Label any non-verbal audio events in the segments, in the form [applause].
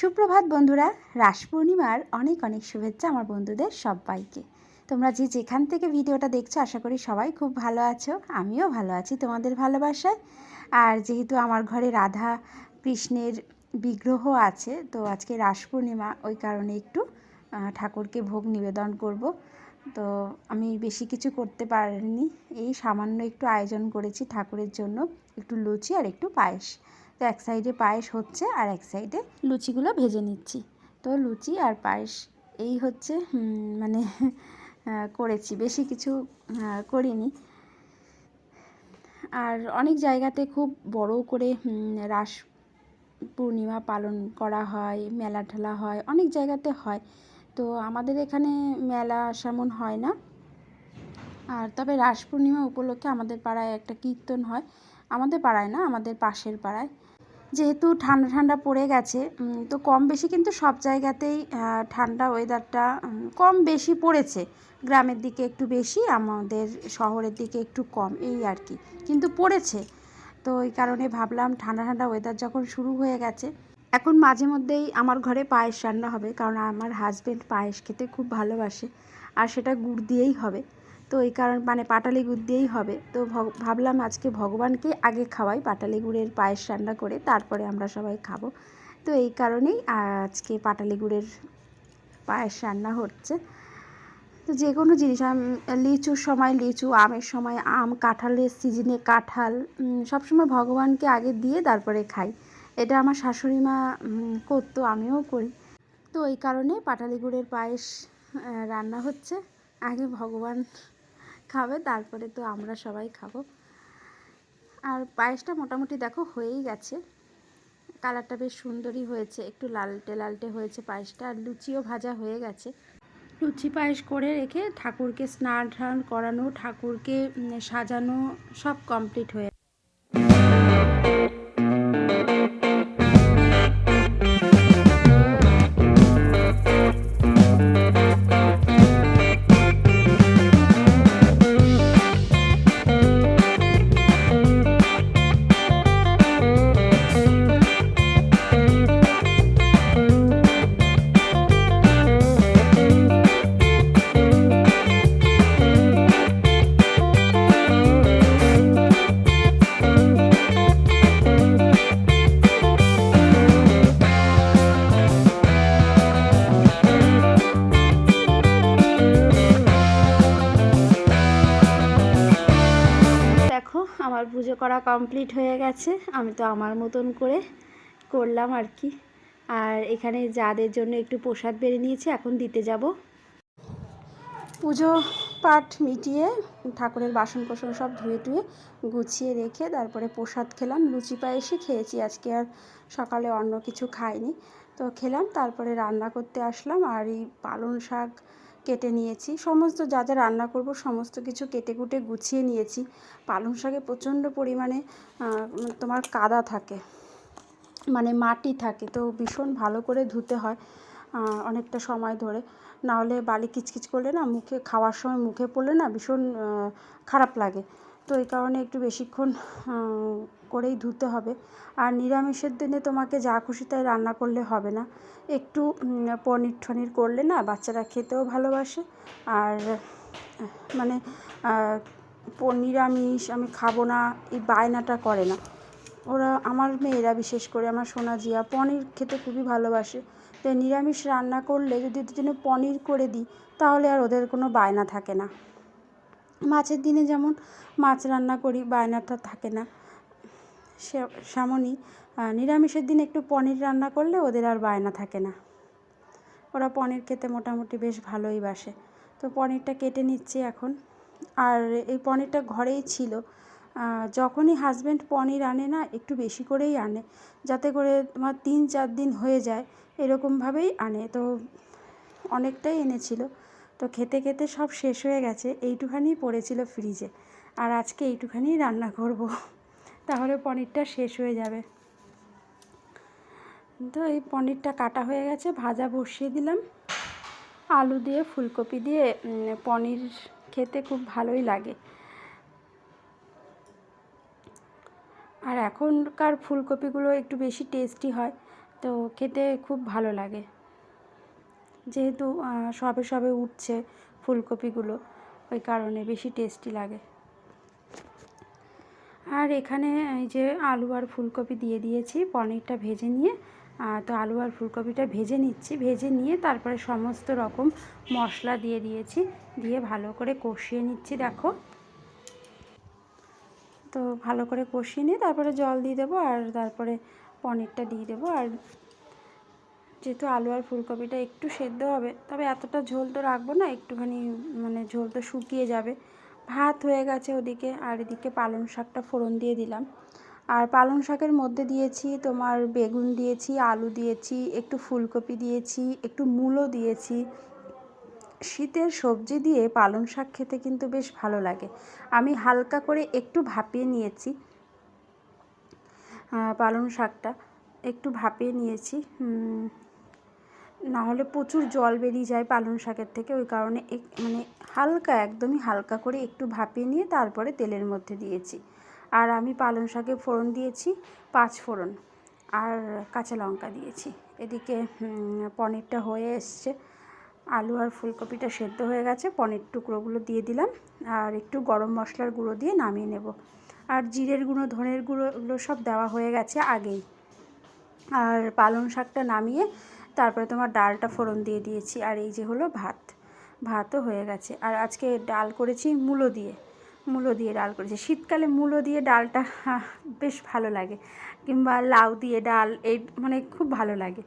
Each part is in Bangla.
সুপ্রভাত বন্ধুরা, রাস পূর্ণিমার অনেক অনেক শুভেচ্ছা আমার বন্ধুদের সবাইকে। তোমরা যে যেখান থেকে ভিডিওটা দেখছ, আশা করি সবাই খুব ভালো আছো, আমিও ভালো আছি তোমাদের ভালোবাসায়। আর যেহেতু আমার ঘরে রাধা কৃষ্ণের বিগ্রহ আছে, তো আজকে রাস পূর্ণিমা, ওই কারণে একটু ঠাকুরকে ভোগ নিবেদন করব। তো আমি বেশি কিছু করতে পারিনি, এই সামান্য একটু আয়োজন করেছি ঠাকুরের জন্য, একটু লুচি আর একটু পায়েস। তো এক সাইডে পায়েস হচ্ছে আর এক সাইডে লুচিগুলো ভেজে নিচ্ছি। তো লুচি আর পায়েস এই হচ্ছে মানে করেছি। বেশি কিছু করিনি। আর অনেক জায়গাতে খুব বড় করে রাস পূর্ণিমা পালন করা হয়, মেলা ঠেলা হয়, অনেক জায়গাতে হয়। তো আমাদের এখানে মেলা সেমন হয় না। আর তবে রাস পূর্ণিমা উপলক্ষে আমাদের পাড়ায় একটা কীর্তন হয়। আমাদের পাড়ায় না, আমাদের পাশের পাড়ায়। যেহেতু ঠান্ডা ঠান্ডা পড়ে গেছে তো কম বেশি কিন্তু সব জায়গাতেই ঠান্ডা ওয়েদারটা কম বেশি পড়েছে। গ্রামের দিকে একটু বেশি, আমাদের শহরের দিকে একটু কম, এই আর কি। কিন্তু পড়েছে। তো এই কারণে ভাবলাম ঠান্ডা ঠান্ডা ওয়েদার যখন শুরু হয়ে গেছে, এখন মাঝে মধ্যেই আমার ঘরে পায়েস রান্না হবে, কারণ আমার হাজব্যান্ড পায়েস খেতে খুব ভালোবাসে, আর সেটা গুড় দিয়েই হবে। তো এই কারণ মানে পাটালি গুড় দিয়েই হবে। তো ভাবলাম আজকে ভগবানকে আগে খাওয়াই, পাটালি গুড়ের পায়েস রান্না করে, তারপরে আমরা সবাই খাব। তো এই কারণেই আজকে পাটালি গুড়ের পায়েস রান্না হচ্ছে। তো যে কোনো জিনিস লিচুর সময় লিচু, আমের সময় আম, কাঁঠালের সিজনে কাঁঠাল সবসময় ভগবানকে আগে দিয়ে তারপরে খাই। এটা আমার শাশুড়ি মা করতো, আমিও করি। তো এই কারণে পাটালি গুড়ের পায়েস রান্না হচ্ছে। আগে ভগবান খাবে, তারপরে তো আমরা সবাই খাব। আর পায়েসটা মোটামুটি দেখো হয়েই গেছে। কালারটা বেশ সুন্দরই হয়েছে, একটু লালটে লালটে হয়েছে পায়েসটা, আর লুচিও ভাজা হয়ে গেছে। লুচি পায়েস করে রেখে ঠাকুরকে স্নান টান করানো, ঠাকুরকে সাজানো সব কমপ্লিট হয়ে কমপ্লিট হয়ে গেছে। আমি তো আমার মতন করে করলাম আর কি। আর এখানে যাদের জন্য একটু প্রসাদ বেড়ে নিয়েছি, এখন দিতে যাব। পুজো পাঠ মিটিয়ে ঠাকুরের বাসন কোসন সব ধুয়ে টুয়ে গুছিয়ে রেখে তারপরে প্রসাদ খেলাম। লুচি পায়েসই খেয়েছি, আজকে আর সকালে অন্য কিছু খাইনি। তো খেলাম, তারপরে রান্না করতে আসলাম। আর এই পালং শাক কেটে নিয়েছি। সমস্ত যা যা রান্না করব, সমস্ত কিছু কেটে কুটে গুছিয়ে নিয়েছি। পালং শাকে প্রচণ্ড পরিমাণে তোমার কাদা থাকে মানে মাটি থাকে, তো ভীষণ ভালো করে ধুতে হয় অনেকটা সময় ধরে। না হলে বালি কিচকিচ করলে না মুখে, খাওয়ার সময় মুখে পড়লে না ভীষণ খারাপ লাগে। তো এই কারণে একটু বেশিক্ষণ করেই ধুতে হবে। আর নিরামিষের দিনে তোমাকে যা খুশি তাই রান্না করলে হবে না। একটু পনির টনির করলে না বাচ্চারা খেতেও ভালোবাসে। আর মানে নিরামিষ আমি খাব না, এই বায়নাটা করে না। ওরা, আমার মেয়েরা বিশেষ করে, আমার সোনা জিয়া, পনির খেতে খুবই ভালোবাসে। তো নিরামিষ রান্না করলে যদি ওদের জন্য পনির করে দিই, তাহলে আর ওদের কোনো বায়না থাকে না। মাছের দিনে যেমন মাছ রান্না করি, বায়নাটা থাকে না। সে, সেমনই নিরামিষের দিনে একটু পনির রান্না করলে ওদের আর বায়না থাকে না। ওরা পনির খেতে মোটামুটি বেশ ভালোই বাসে। তো পনিরটা কেটে নিচ্ছি এখন। আর এই পনিরটা ঘরেই ছিল। যখনই হাজব্যান্ড পনির আনে না, একটু বেশি করেই আনে। যাতে করে তোমার তিন চার দিন হয়ে যায়। এরকমভাবেই আনে। তো অনেকটাই এনেছিল। তো খেতে খেতে সব শেষ হয়ে গেছে। এইটুখানি পড়েছিল ফ্রিজে আর আজকে এইটুখানি রান্না করব। তাহলে পনিরটা শেষ হয়ে যাবে। তো এই পনিরটা কাটা হয়ে গেছে। ভাজা বসিয়ে দিলাম। আলু দিয়ে, ফুলকপি দিয়ে পনির খেতে খুব ভালোই লাগে। আর এখনকার ফুলকপিগুলো একটু বেশি টেস্টি হয়। তো খেতে খুব ভালো লাগে। যেহেতু সবে সবে উঠছে ফুলকপিগুলো, ওই কারণে বেশি টেস্টি লাগে। আর এখানে এই যে আলু আর ফুলকপি দিয়ে দিয়েছি, পনিরটা ভেজে নিয়ে। তো আলু আর ফুলকপিটা ভেজে নিচ্ছি, ভেজে নিয়ে তারপরে সমস্ত রকম মশলা দিয়ে দিয়েছি, দিয়ে ভালো করে কষিয়ে নিচ্ছি, দেখো। তো ভালো করে কষিয়ে নিয়ে তারপরে জল দিয়ে দেবো, আর তারপরে পনিরটা দিয়ে দেবো। আর যেহেতু আলু আর ফুলকপিটা একটু সেদ্ধ হবে, তবে এতটা ঝোল তো রাখব না, একটুখানি মানে ঝোল তো শুকিয়ে যাবে। ভাত হয়ে গেছে ওদিকে, আর এদিকে পালং শাকটা ফোড়ন দিয়ে দিলাম। আর পালং শাকের মধ্যে দিয়েছি তোমার বেগুন দিয়েছি, আলু দিয়েছি, একটু ফুলকপি দিয়েছি, একটু মূলো দিয়েছি। শীতের সবজি দিয়ে পালং শাক খেতে কিন্তু বেশ ভালো লাগে। আমি হালকা করে একটু ভাপিয়ে নিয়েছি। পালং শাকটা একটু ভাপিয়ে নিয়েছি। না হলে প্রচুর জল বেরিয়ে যায় পালং শাকের থেকে, ওই কারণে এক মানে হালকা, একদমই হালকা করে একটু ভাপিয়ে নিয়ে তারপরে তেলের মধ্যে দিয়েছি। আর আমি পালং শাকে ফোড়ন দিয়েছি, পাঁচ ফোড়ন, আর কাঁচা লঙ্কা দিয়েছি। এদিকে পনিরটা হয়ে এসছে। আলু আর ফুলকপিটা সেদ্ধ হয়ে গেছে, পনির টুকরোগুলো দিয়ে দিলাম। আর একটু গরম মশলার গুঁড়ো দিয়ে নামিয়ে নেব। আর জিরের গুঁড়ো, ধনের গুঁড়ো এগুলো সব দেওয়া হয়ে গেছে আগেই। আর পালং শাকটা নামিয়ে তারপরে তোমার ডালটা ফোড়ন দিয়ে দিয়েছি। আর এই যে হলো ভাত, ভাতও হয়ে গেছে। আর আজকে ডাল করেছি মূলো দিয়ে মূলো দিয়ে ডাল করেছি। শীতকালে মূলো দিয়ে ডালটা বেশ ভালো লাগে। কিংবা লাউ দিয়ে ডাল, এই মানে খুব ভালো লাগে।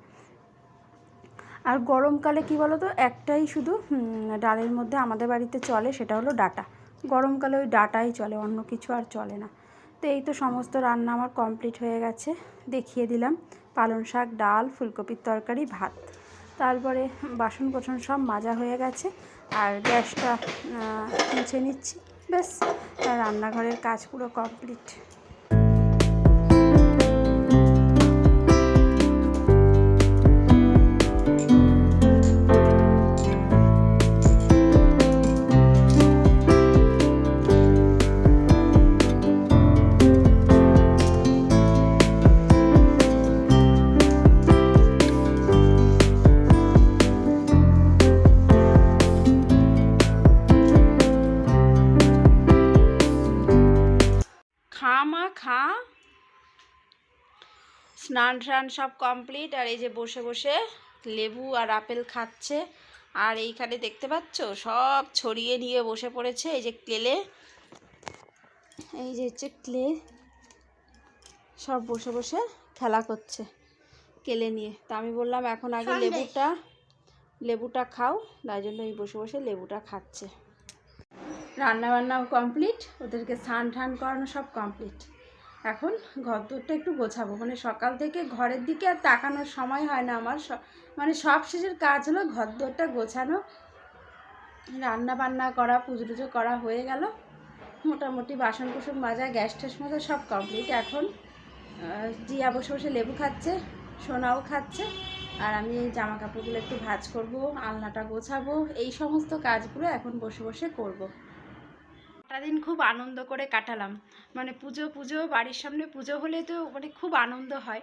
আর গরমকালে কি বলো তো একটাই শুধু ডালের মধ্যে আমাদের বাড়িতে চলে সেটা হলো ডাটা। গরমকালে ওই ডাটাই চলে, অন্য কিছু আর চলে না। তো এই তো সমস্ত রান্না আমার কমপ্লিট হয়ে গেছে। দেখিয়ে দিলাম। পালং শাক, ডাল, ফুলকপির তরকারি, ভাত। তারপরে বাসন কোসন সব মাজা হয়ে গেছে। আর গ্যাসটা মুছে নিচ্ছি। ব্যাস, রান্নাঘরের কাজ পুরো কমপ্লিট স্নান টান সব কমপ্লিট আর এই যে বসে বসে লেবু আর আপেল খাচ্ছে আর এইখানে দেখতে পাচ্ছ? সব ছড়িয়ে নিয়ে বসে পড়েছে এই যে ক্লে এই যে হচ্ছে ক্লে সব বসে বসে খেলা করছে কেলে নিয়ে। তা আমি বললাম এখন আগে লেবুটা লেবুটা খাও। তাই জন্য এই বসে বসে লেবুটা খাচ্ছে। রান্না বান্নাও কমপ্লিট ওদেরকে স্নান টান করানো সব কমপ্লিট এখন ঘর দোরটা একটু গোছাবো। মানে সকাল থেকে ঘরের দিকে আর তাকানোর সময় হয় না আমার। মানে সব শেষের কাজ হলো ঘর দোরটা গোছানো। রান্না বান্না করা পুজো টুজো করা হয়ে গেল। মোটামুটি বাসন কুসন মাজা, গ্যাস ট্যাস মাজা সব কমপ্লিট। এখন জিয়া বসে বসে লেবু খাচ্ছে, সোনাও খাচ্ছে। আর আমি এই জামা কাপড়গুলো একটু ভাজ করব, আলনাটা গোছাবো। এই সমস্ত কাজগুলো এখন বসে বসে করব। দিন খুব আনন্দ করে কাটালাম। মানে পুজো পুজো, বাড়ির সামনে পুজো হলে তো মানে খুব আনন্দ হয়।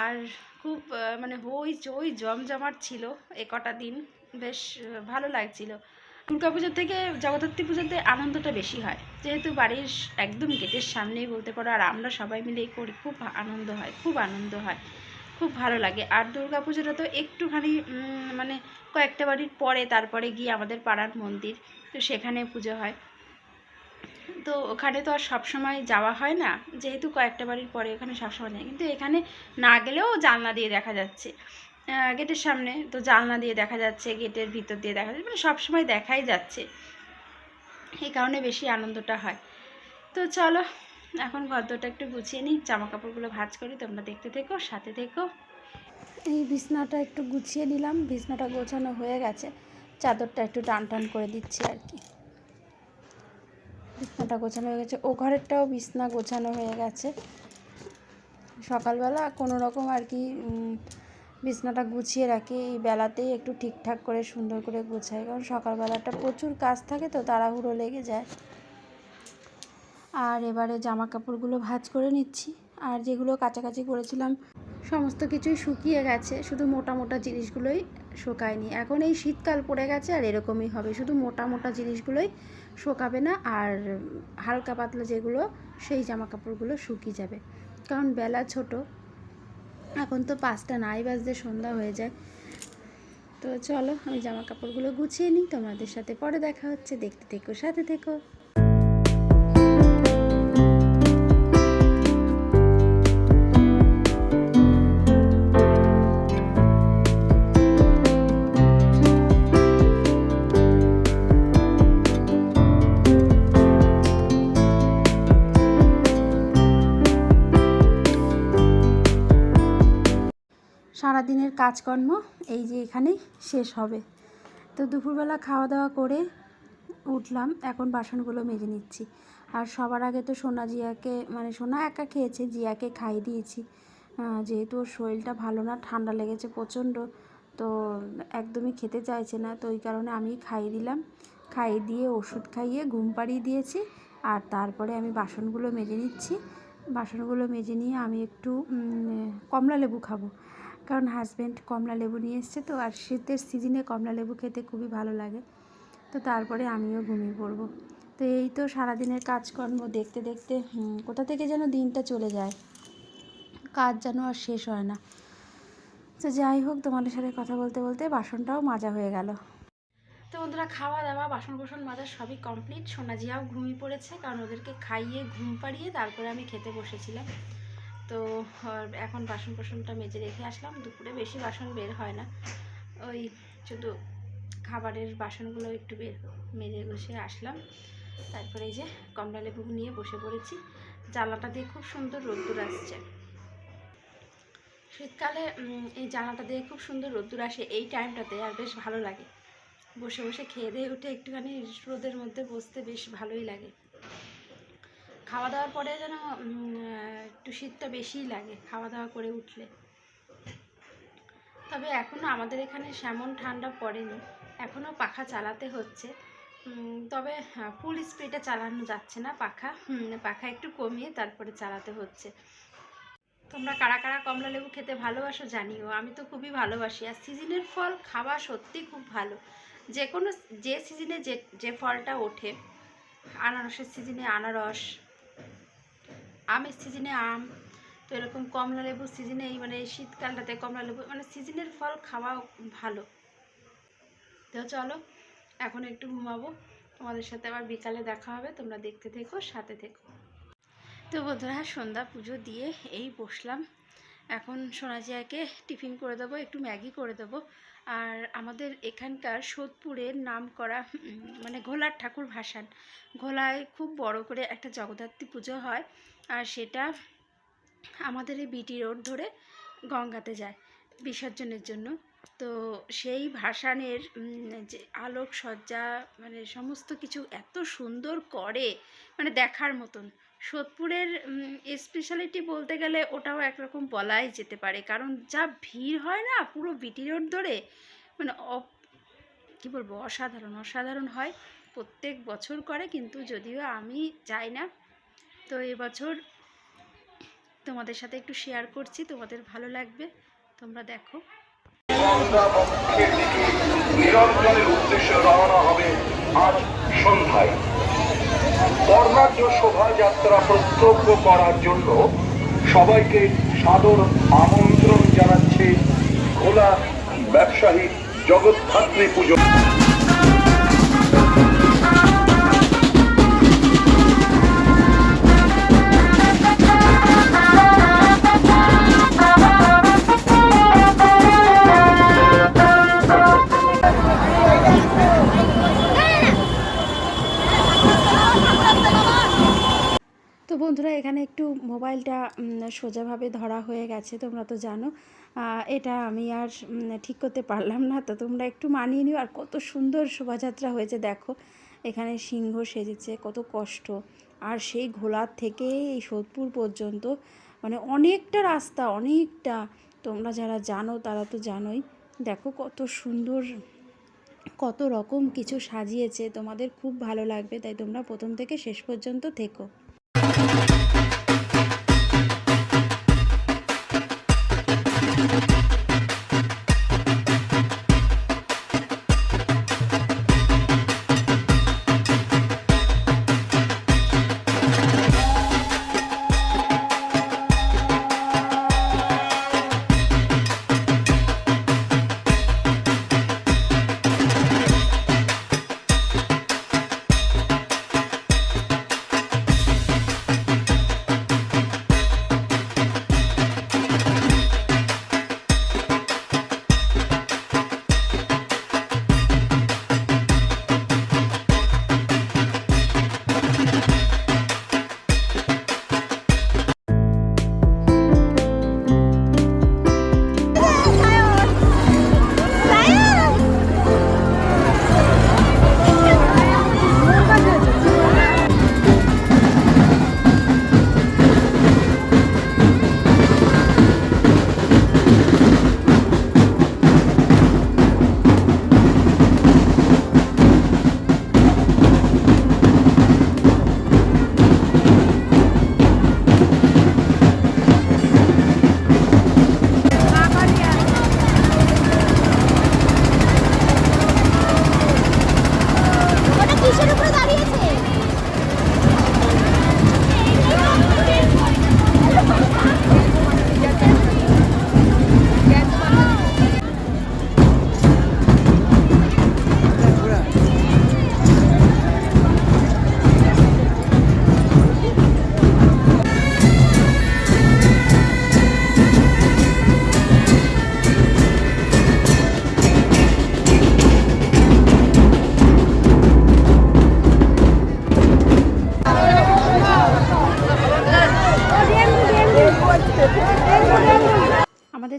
আর খুব মানে হই চই জমজমাট ছিল এ কটা দিন। বেশ ভালো লাগছিল। দুর্গা পুজোর থেকে জগদ্ধাত্রী পুজোতে আনন্দটা বেশি হয়। যেহেতু বাড়ির একদম গেটের সামনেই বলতে পারো, আর আমরা সবাই মিলেই করি, খুব আনন্দ হয়, খুব আনন্দ হয়, খুব ভালো লাগে। আর দুর্গা পুজোটা তো একটুখানি মানে কয়েকটা বাড়ির পরে তারপরে গিয়ে আমাদের পাড়ার মন্দির, তো সেখানে পুজো হয়। তো ওখানে তো আর সবসময় যাওয়া হয় না। যেহেতু কয়েকটা বাড়ির পরে ওখানে সবসময় যায়। কিন্তু এখানে না গেলেও জানলা দিয়ে দেখা যাচ্ছে। গেটের সামনে তো জানলা দিয়ে দেখা যাচ্ছে, গেটের ভিতর দিয়ে দেখা যাচ্ছে। মানে সবসময় দেখাই যাচ্ছে। এই কারণে বেশি আনন্দটা হয়। তো চলো, এখন গদ্যটা একটু গুছিয়ে নিই। জামা কাপড়গুলো ভাঁজ করি। তোমরা দেখতে থেকো, সাথে থেকো। এই বিছনাটা একটু গুছিয়ে নিলাম। বিছনাটা গোছানো হয়ে গেছে। চাদরটা একটু টান টান করে দিচ্ছি আর কি। বিছনাটা গোছানো হয়ে গেছে। ও ঘরেরটাও বিছনা গোছানো হয়ে গেছে। সকালবেলা কোনো রকম আর কি বিছনাটা গুছিয়ে রাখি। এই বেলাতেই একটু ঠিকঠাক করে, সুন্দর করে গুছাই। কারণ সকালবেলাটা প্রচুর কাজ থাকে তো, তাড়াহুড়ো লেগে যায়। আর এবারে জামা কাপড়গুলো ভাঁজ করে নিচ্ছি। আর যেগুলো কাছাকাছি করেছিলাম, সমস্ত কিছুই শুকিয়ে গেছে। শুধু মোটা মোটা জিনিসগুলোই শুকায়নি। এখন এই শীতকাল পড়ে গেছে আর এরকমই হবে। শুধু মোটা মোটা জিনিসগুলোই শুকাবে না আর হালকা পাতলা যেগুলো সেই জামা কাপড়গুলো শুকিয়ে যাবে। কারণ বেলা ছোট, এখন তো পাঁচটা, নাই বাজতে সন্ধ্যা হয়ে যায়। তো চলো আমি জামা কাপড়গুলো গুছিয়ে নিই, তোমাদের সাথে পরে দেখা হচ্ছে। দেখতে থেকো, সাথে থেকো। সারাদিনের কাজকর্ম এই যে এখানেই শেষ হবে। তো দুপুরবেলা খাওয়া দাওয়া করে উঠলাম, এখন বাসনগুলো মেজে নিচ্ছি। আর সবার আগে তো সোনা জিয়াকে মানে সোনা একা খেয়েছে, জিয়াকে খাইয়ে দিয়েছি। যেহেতু ওর শরীরটা ভালো না, ঠান্ডা লেগেছে প্রচণ্ড, তো একদমই খেতে চাইছে না, তো ওই কারণে আমি খাইয়ে দিলাম। খাইয়ে দিয়ে ওষুধ খাইয়ে ঘুম পাড়িয়ে দিয়েছি, আর তারপরে আমি বাসনগুলো মেজে নিচ্ছি। বাসনগুলো মেজে নিয়ে আমি একটু কমলা লেবু খাব। কারণ হাজব্যান্ড কমলা লেবু নিয়ে এসছে তো, আর শীতের সিজনে কমলা লেবু খেতে খুবই ভালো লাগে। তো তারপরে আমিও ঘুমিয়ে পড়ব। তো এই তো সারাদিনের কাজকর্ম দেখতে দেখতে কোথা থেকে যেন দিনটা চলে যায়। কাজ যেন আর শেষ হয় না। তো যাই হোক, তোমাদের সাথে কথা বলতে বলতে বাসনটাও মাজা হয়ে গেল। তো বন্ধুরা খাওয়া দাওয়া বাসন কোসন মাজা সবই কমপ্লিট সোনাজিয়াও ঘুমিয়ে পড়েছে, কারণ ওদেরকে খাইয়ে, ঘুম পাড়িয়ে তারপরে আমি খেতে বসেছিলাম। তো এখন বাসন কোসনটা মেজে রেখে আসলাম। দুপুরে বেশি বাসন বের হয় না। ওই শুধু খাবারের বাসনগুলো একটু বের মেজে বসে আসলাম। তারপরে এই যে কমলা লেবু নিয়ে বসে পড়েছি। জানলাটা দিয়ে খুব সুন্দর রোদ্দুর আসছে। শীতকালে এই জানলাটা দিয়ে খুব সুন্দর রোদ্দুর আসে এই টাইমটাতে আর বেশ ভালো লাগে। বসে বসে খেয়ে দিয়ে উঠে একটুখানি রোদের মধ্যে বসতে বেশ ভালোই লাগে। খাওয়া দাওয়ার পরে যেন একটু শীতটা বেশিই লাগে খাওয়া দাওয়া করে উঠলে। তবে এখনও আমাদের এখানে সেমন ঠান্ডা পড়েনি এখনও পাখা চালাতে হচ্ছে। তবে ফুল স্পিডে চালানো যাচ্ছে না পাখা। পাখা একটু কমিয়ে তারপরে চালাতে হচ্ছে। তোমরা কারা কারা কমলা লেবু খেতে ভালোবাসো জানিও। আমি তো খুবই ভালোবাসি। আর সিজনের ফল খাওয়া সত্যি খুব ভালো। যে কোনো যে সিজনে যে যে ফলটা ওঠে, আনারসের সিজনে আনারস আমের সিজনে আম, তো এরকম কমলা লেবুর সিজনে এই মানে শীতকালটাতে কমলা লেবু মানে সিজনের ফল খাওয়া ভালো। তো চলো, এখন একটু ঘুমাবো। তোমাদের সাথে আবার বিকালে দেখা হবে, তোমরা দেখতে থেকো, সাথে থেকো। তো বন্ধুরা, সন্ধ্যা পুজো দিয়ে এই বসলাম। এখন সোনাজিয়াকে টিফিন করে দেবো, একটু ম্যাগি করে দেবো। আর আমাদের এখানকার সোদপুরের নাম করা মানে ঘোলার ঠাকুর ভাসান। ঘোলায় খুব বড় করে একটা জগদ্ধাত্রী পুজো হয়। আর সেটা আমাদের এই বিটি রোড ধরে গঙ্গাতে যায় বিসর্জনের জন্য। তো সেই ভাসানের যে আলোকসজ্জা মানে সমস্ত কিছু এত সুন্দর করে মানে দেখার মতন। সোদপুরের স্পেশালিটি বলতে গেলে ওটাও একরকম বলাই যেতে পারে। কারণ যা ভিড় হয় না পুরো বিটি রোড ধরে মানে কী বলব, অসাধারণ অসাধারণ হয়। প্রত্যেক বছর করে, কিন্তু যদিও আমি যাই না তো এবছর তোমাদের সাথে একটু শেয়ার করছি, তোমাদের ভালো লাগবে, তোমরা দেখো। নিরঞ্জনের উদ্দেশ্যে রওনা হবে আজ সন্ধ্যায়। বর্ণাঢ্য শোভাযাত্রা প্রত্যক্ষ করার জন্য সবাইকে সাদর আমন্ত্রণ জানাচ্ছে খোলা ব্যবসায়ী জগৎধাত্রী পুজো। বন্ধুরা, এখানে একটু মোবাইলটা সোজাভাবে ধরা হয়ে গেছে, তোমরা তো জানো। এটা আমি আর ঠিক করতে পারলাম না, তো তোমরা একটু মানিয়ে নিও। আর কত সুন্দর শোভাযাত্রা হয়েছে, দেখো। এখানে সিংহ সেজেছে, কত কষ্ট। আর সেই ঘোলার থেকে এই সোদপুর পর্যন্ত মানে অনেকটা রাস্তা, অনেকটা। তোমরা যারা জানো, তারা তো জানোই। দেখো কত সুন্দর, কত রকম কিছু সাজিয়েছে। তোমাদের খুব ভালো লাগবে, তাই তোমরা প্রথম থেকে শেষ পর্যন্ত থেকো।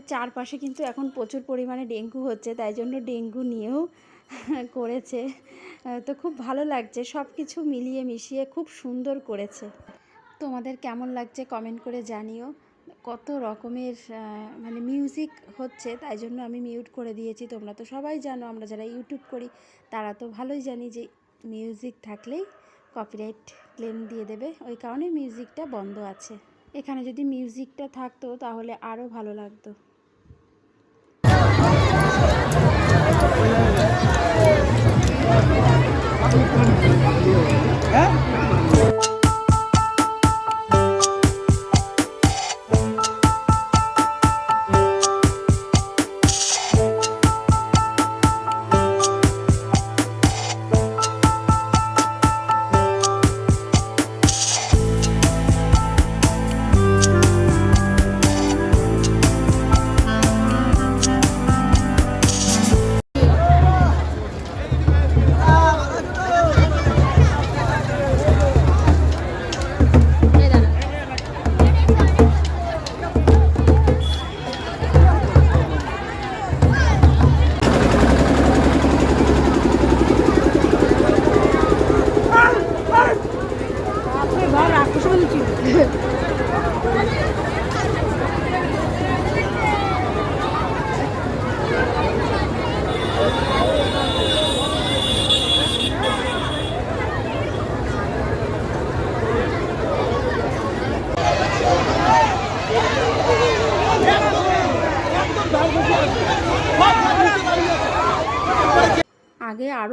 চারপাশে কিন্তু এখন প্রচুর পরিমাণে ডেঙ্গু হচ্ছে, তাই জন্য ডেঙ্গু নিয়েও [laughs] করেছে। তো খুব ভালো লাগছে সব কিছু মিলিয়ে মিশিয়ে খুব সুন্দর করেছে। তোমাদের কেমন লাগছে কমেন্ট করে জানিও। কত রকমের মানে মিউজিক হচ্ছে, তাই জন্য আমি মিউট করে দিয়েছি। তোমরা তো সবাই জানো, আমরা যারা ইউটিউব করি, তারা তো ভালোই জানি যে মিউজিক থাকলেই কপিরাইট ক্লেম দিয়ে দেবে। ওই কারণে মিউজিকটা বন্ধ আছে। এখানে যদি মিউজিকটা থাকতো, তাহলে আরও ভালো লাগতো। আগে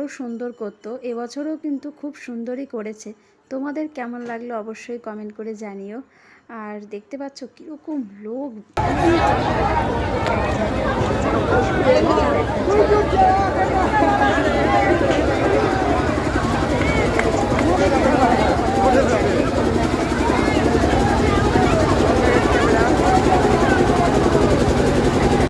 আরও সুন্দর করতো। এবছরও কিন্তু খুব সুন্দরই করেছে। তোমাদের কেমন লাগল অবশ্যই কমেন্ট করে জানিও। আর দেখতে পাচ্ছ কীরকম লোক।